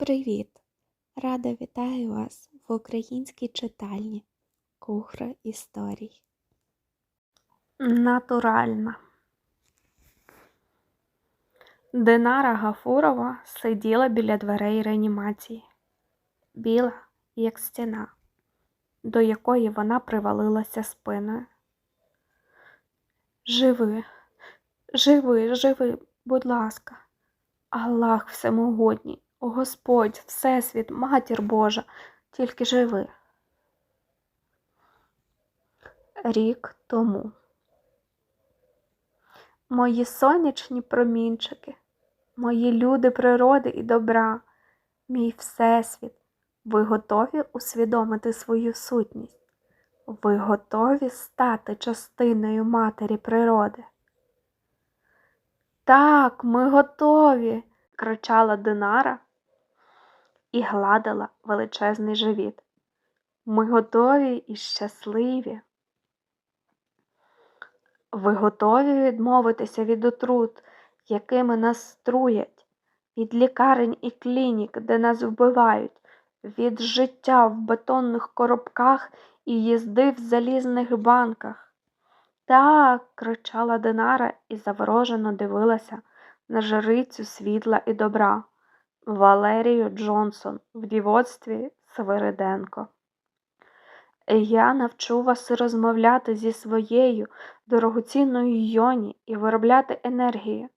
Привіт! Рада вітаю вас в українській читальні Кухра історій. Натуральна. Динара Гафурова сиділа біля дверей реанімації, біла, як стіна, до якої вона привалилася спиною. Живи, живи, живи, будь ласка, Аллах всемогутній. О Господь, Всесвіт, Матір Божа, тільки живи. Рік тому. Мої сонячні промінчики, мої люди природи і добра, мій Всесвіт, ви готові усвідомити свою сутність? Ви готові стати частиною матері природи? Так, ми готові, кричала Динара і гладила величезний живіт. Ми готові і щасливі. Ви готові відмовитися від отрут, якими нас струять, від лікарень і клінік, де нас вбивають, від життя в бетонних коробках і їзди в залізних банках. Так, кричала Динара і заворожено дивилася на жрицю світла і добра. Валерію Джонсон в дівоцтві Свириденко. Я навчу вас розмовляти зі своєю дорогоцінною йоні і виробляти енергію.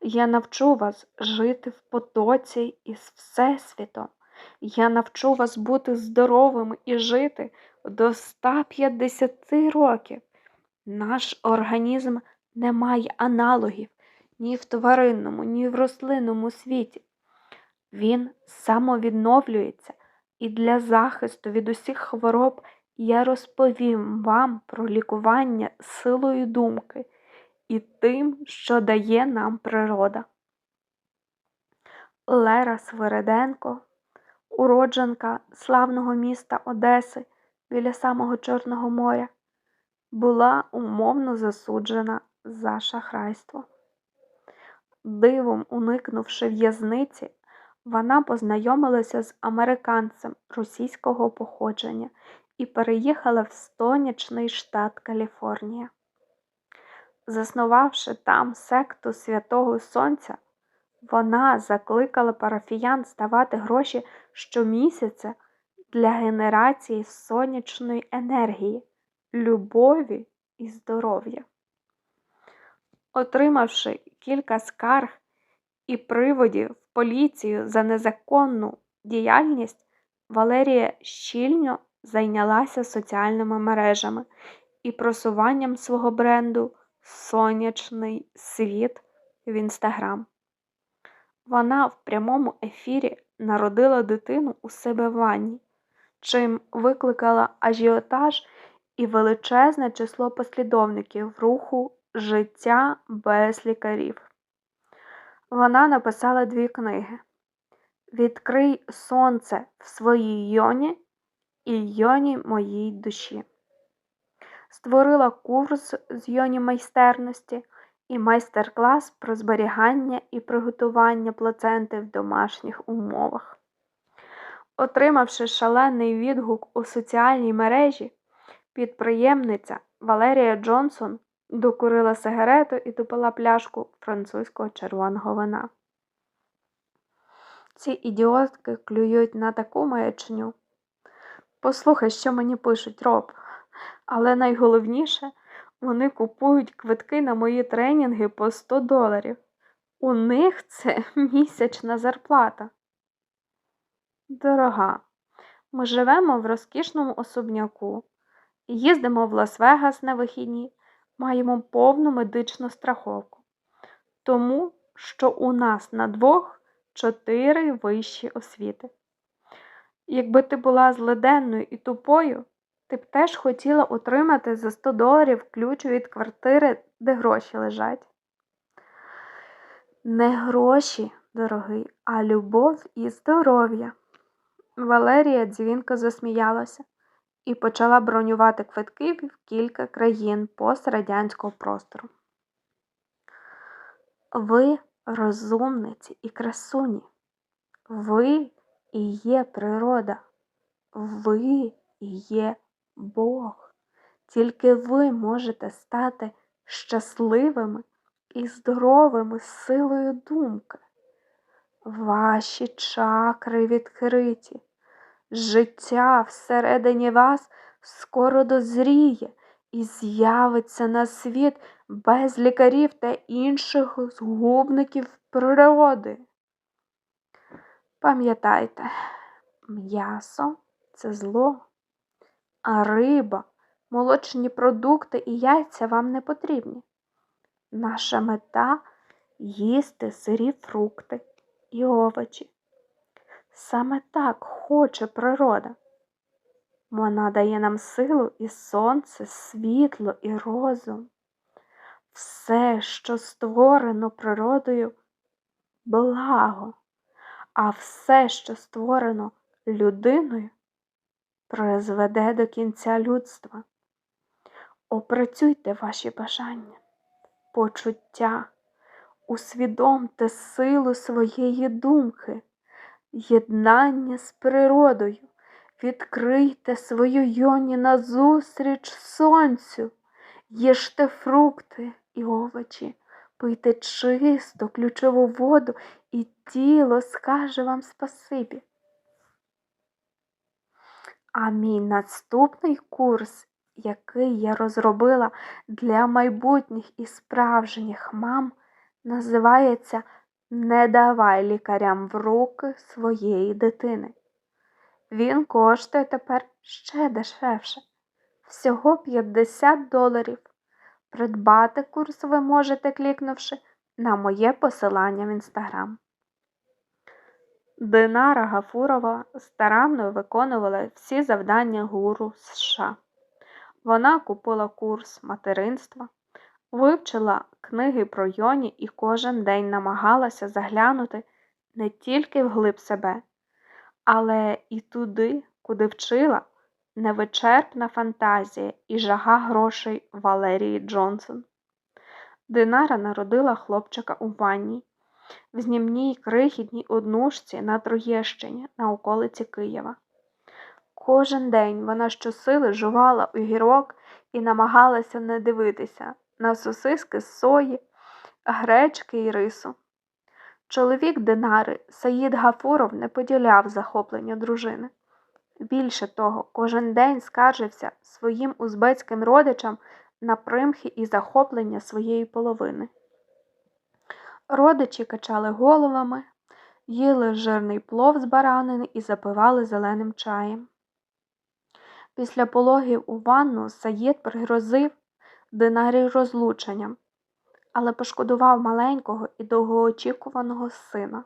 Я навчу вас жити в потоці із Всесвітом. Я навчу вас бути здоровими і жити до 150 років. Наш організм не має аналогів ні в тваринному, ні в рослинному світі. Він самовідновлюється, і для захисту від усіх хвороб я розповім вам про лікування силою думки і тим, що дає нам природа. Лера Свириденко, уродженка славного міста Одеси біля самого Чорного моря, була умовно засуджена за шахрайство. Дивом уникнувши в'язниці, вона познайомилася з американцем російського походження і переїхала в сонячний штат Каліфорнія. Заснувавши там секту Святого Сонця, вона закликала парафіян здавати гроші щомісяця для генерації сонячної енергії, любові і здоров'я. Отримавши кілька скарг і приводів в поліцію за незаконну діяльність, Валерія щільно зайнялася соціальними мережами і просуванням свого бренду Сонячний світ в інстаграм. Вона в прямому ефірі народила дитину у себе в ванні, чим викликала ажіотаж і величезне число послідовників руху Життя без лікарів. Вона написала дві книги Відкрий сонце в своїй йоні і йоні моїй душі. Створила курс з йоні майстерності і майстер-клас про зберігання і приготування плаценти в домашніх умовах. Отримавши шалений відгук у соціальній мережі, підприємниця Валерія Джонсон докурила сигарету і допила пляшку французького червоного вина. Ці ідіотки клюють на таку маячню. Послухай, що мені пишуть роб, але найголовніше, вони купують квитки на мої тренінги по 100 доларів. У них це місячна зарплата. Дорога, ми живемо в розкішному особняку, їздимо в Лас-Вегас на вихідні, маємо повну медичну страховку. Тому що у нас на двох чотири вищі освіти. Якби ти була злиденною і тупою, ти б теж хотіла отримати за 100 доларів ключ від квартири, де гроші лежать. Не гроші, дорогий, а любов і здоров'я. Валерія дзвінко засміялася і почала бронювати квитки в кілька країн пострадянського простору. Ви розумниці і красуні. Ви і є природа. Ви і є Бог. Тільки ви можете стати щасливими і здоровими силою думки. Ваші чакри відкриті. Життя всередині вас скоро дозріє і з'явиться на світ без лікарів та інших згубників природи. Пам'ятайте, м'ясо це зло, а риба, молочні продукти і яйця вам не потрібні. Наша мета їсти сирі фрукти і овочі. Саме так хоче природа. Вона дає нам силу і сонце, світло і розум. Все, що створено природою, благо, а все, що створено людиною, призведе до кінця людства. Опрацюйте ваші бажання, почуття, усвідомте силу своєї думки, єднання з природою. Відкрийте свою йоні назустріч сонцю, їжте фрукти і овочі, пийте чисту ключову воду, і тіло скаже вам спасибі. А мій наступний курс, який я розробила для майбутніх і справжніх мам, називається Не давай лікарям в руки своєї дитини. Він коштує тепер ще дешевше, всього 50 доларів. Придбати курс ви можете, клікнувши на моє посилання в інстаграм. Динара Гафурова старанно виконувала всі завдання гуру США. Вона купила курс материнства, вивчила книги про йоні і кожен день намагалася заглянути не тільки вглиб себе, але і туди, куди вчила невичерпна фантазія і жага грошей Валерії Джонсон. Динара народила хлопчика у ванні, в знімній крихітній однушці на Троєщині на околиці Києва. Кожен день вона щосили жувала огірок і намагалася не дивитися на сосиски з сої, гречки і рису. Чоловік Динари Саїд Гафуров не поділяв захоплення дружини. Більше того, кожен день скаржився своїм узбецьким родичам на примхи і захоплення своєї половини. Родичі качали головами, їли жирний плов з баранини і запивали зеленим чаєм. Після пологів у ванну Саїд пригрозив динарі розлученням, але пошкодував маленького і довгоочікуваного сина.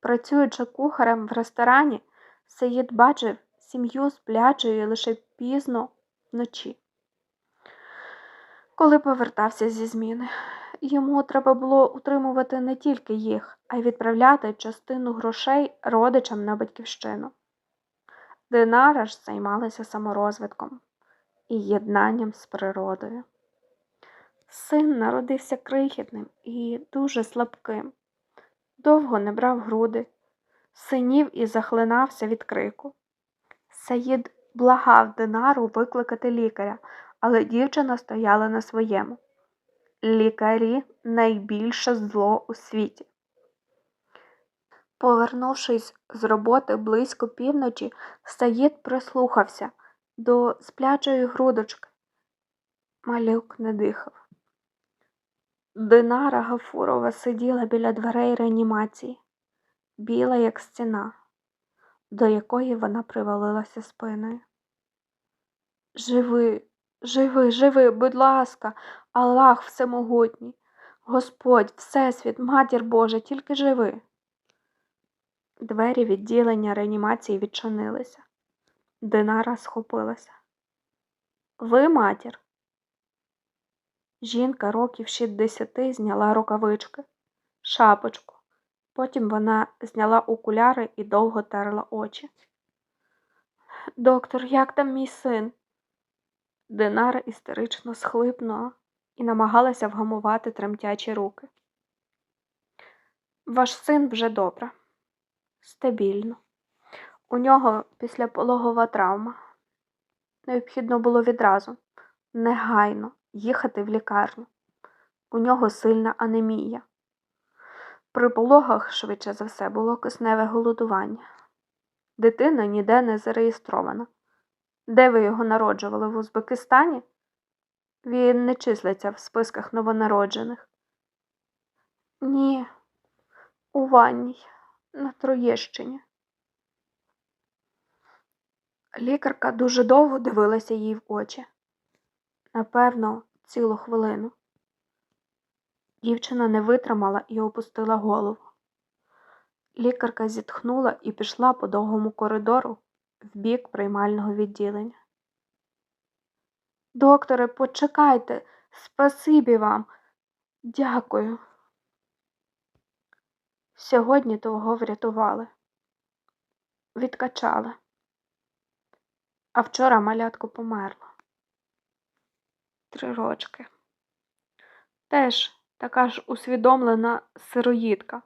Працюючи кухарем в ресторані, Саїд бачив сім'ю сплячою лише пізно вночі. Коли повертався зі зміни, йому треба було утримувати не тільки їх, а й відправляти частину грошей родичам на батьківщину. Динара ж займалася саморозвитком і єднанням з природою. Син народився крихітним і дуже слабким, довго не брав груди, синів і захлинався від крику. Саїд благав Динару викликати лікаря, але дівчина стояла на своєму. Лікарі найбільше зло у світі. Повернувшись з роботи близько півночі, Саїд прислухався до сплячої грудочки. Малюк не дихав. Динара Гафурова сиділа біля дверей реанімації, біла, як стіна, до якої вона привалилася спиною. Живи, живи, живи, будь ласка, Аллах всемогутній, Господь, Всесвіт, Матір Божа, тільки живи. Двері відділення реанімації відчинилися. Динара схопилася. Ви, матір? Жінка років 60 зняла рукавички, шапочку. Потім вона зняла окуляри і довго терла очі. Доктор, як там мій син? Динара істерично схлипнула і намагалася вгамувати тремтячі руки. Ваш син вже добре. Стабільно. У нього післяпологова травма. Необхідно було відразу, негайно їхати в лікарню. У нього сильна анемія. При пологах, швидше за все, було кисневе голодування. Дитина ніде не зареєстрована. Де ви його народжували? В Узбекистані? Він не числиться в списках новонароджених. Ні, у ванній, на Троєщині. Лікарка дуже довго дивилася їй в очі. Напевно, цілу хвилину. Дівчина не витримала і опустила голову. Лікарка зітхнула і пішла по довгому коридору в бік приймального відділення. Докторе, почекайте, спасибі вам. Дякую. Сьогодні того врятували. Відкачали. А вчора малятко померла. Три рочки. Теж така ж усвідомлена сироїдка.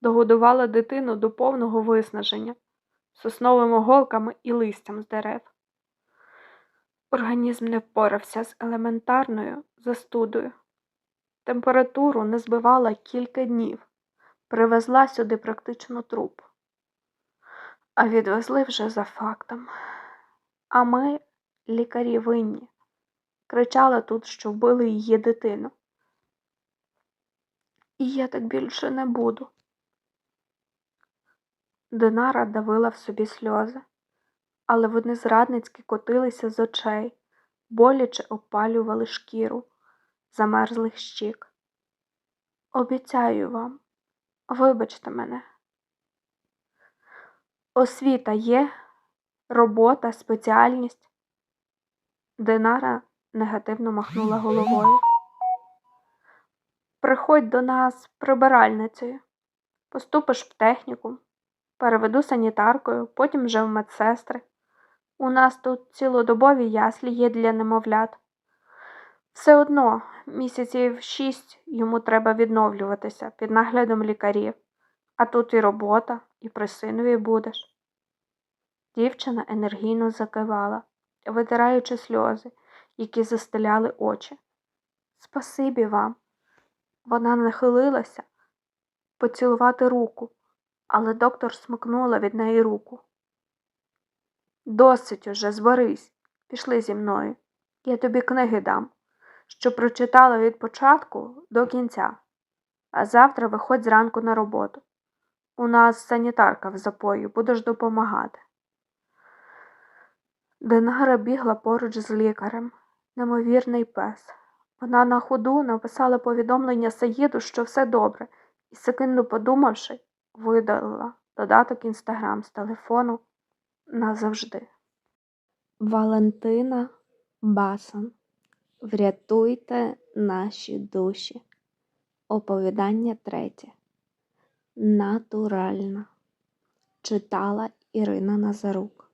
Догодувала дитину до повного виснаження сосновими голками і листям з дерев. Організм не впорався з елементарною застудою. Температуру не збивала кілька днів, привезла сюди практично труп. А відвезли вже за фактом. А ми, лікарі винні, кричала тут, що вбили її дитину. І я так більше не буду. Динара давила в собі сльози, але вони зрадницьки котилися з очей, боляче опалювали шкіру замерзлих щік. Обіцяю вам, вибачте мене. Освіта є, робота, спеціальність. Динара негативно махнула головою. Приходь до нас прибиральницею, поступиш в технікум, переведу санітаркою, потім вже в медсестри. У нас тут цілодобові яслі є для немовлят. Все одно місяців шість йому треба відновлюватися під наглядом лікарів, а тут і робота, і при синові будеш. Дівчина енергійно закивала, витираючи сльози, які застеляли очі. Спасибі вам. Вона нахилилася поцілувати руку, але доктор смикнула від неї руку. Досить уже, зберись, пішли зі мною. Я тобі книги дам, що прочитала від початку до кінця, а завтра виходь зранку на роботу. У нас санітарка в запої, будеш допомагати. Динара бігла поруч з лікарем, немовірний пес. Вона на ходу написала повідомлення Саїду, що все добре, і, секунду подумавши, видалила додаток інстаграм з телефону назавжди. Валентина Басан. Врятуйте наші душі. Оповідання третє. Натуральна. Читала Ірина Назарук.